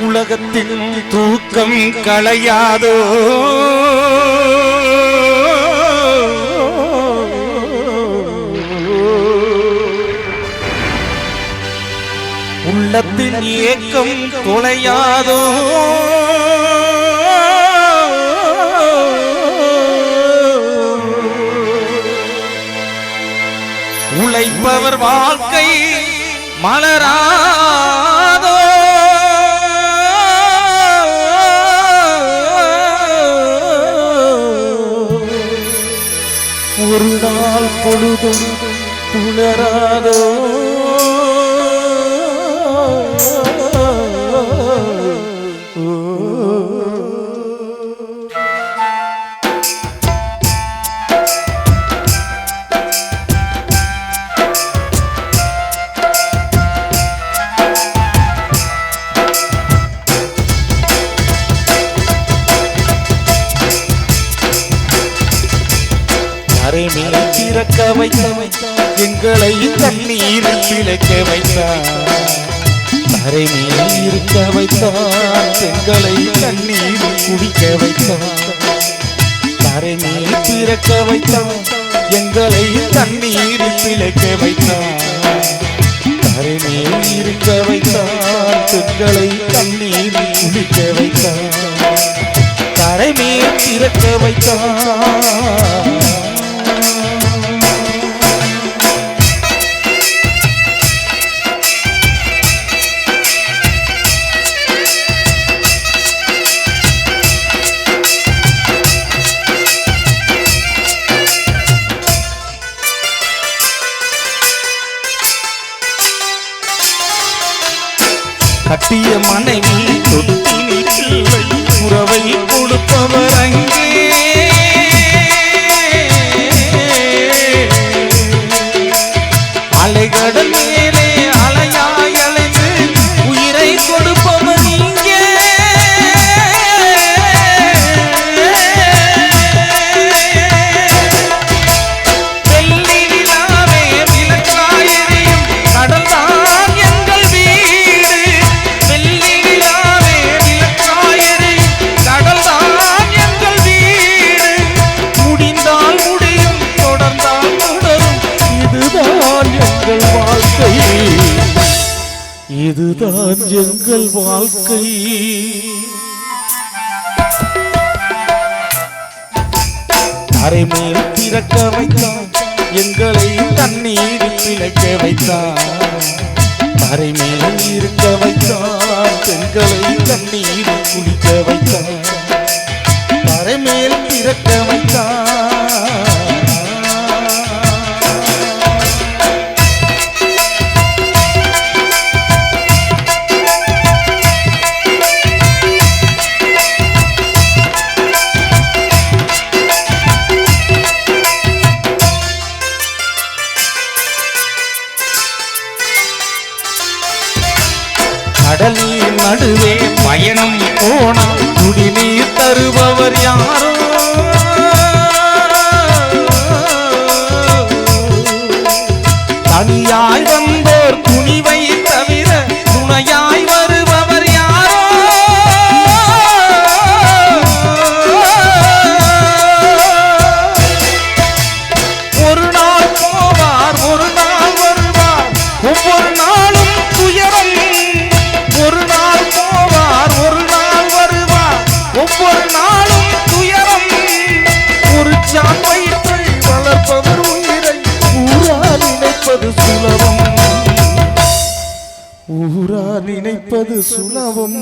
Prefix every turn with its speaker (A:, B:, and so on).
A: உலகத்தின் தூக்கம் களையாதோ? உள்ளத்தின் ஏக்கம் தொலையாதோ? உழைப்பவர் வாழ்க்கை மலரா? ஒரு நாள் பொழுதும் புலராதோ வைத்த வைத்தான் எங்களை தண்ணீரில் பிழைக்க தரை அரைமேல் இருக்க வைத்தார். எங்களை தண்ணீரில் குடிக்க வைத்தார். தரை அரைமேல் பிறக்க வைத்தார். எங்களை தண்ணீரில் பிழைக்க வைத்தார். தரை அரைமேல் இருக்க வைத்தார். எங்களை தண்ணீரில் குடிக்க வைத்தார். தரை மேல் திறக்க வைத்தார். கட்டிய மனைவி தொடுத்தினி பிள்ளை உறவை கொடுப்பவர். இதுதான் எங்கள் வாழ்க்கை. அரைமேல் திறக்க வைத்தான் எங்களை தண்ணீரில் பிழைக்க வைத்தான். அரைமேல் இருக்க வைத்தான் எங்களை தண்ணீரில் குளிக்க வைத்தான். பயணம் போனால் குடிநீர் தருபவர் யாரோ? தனியாய் வந்தோர் துணிவை ஊரா நினைப்பது சுலபம்.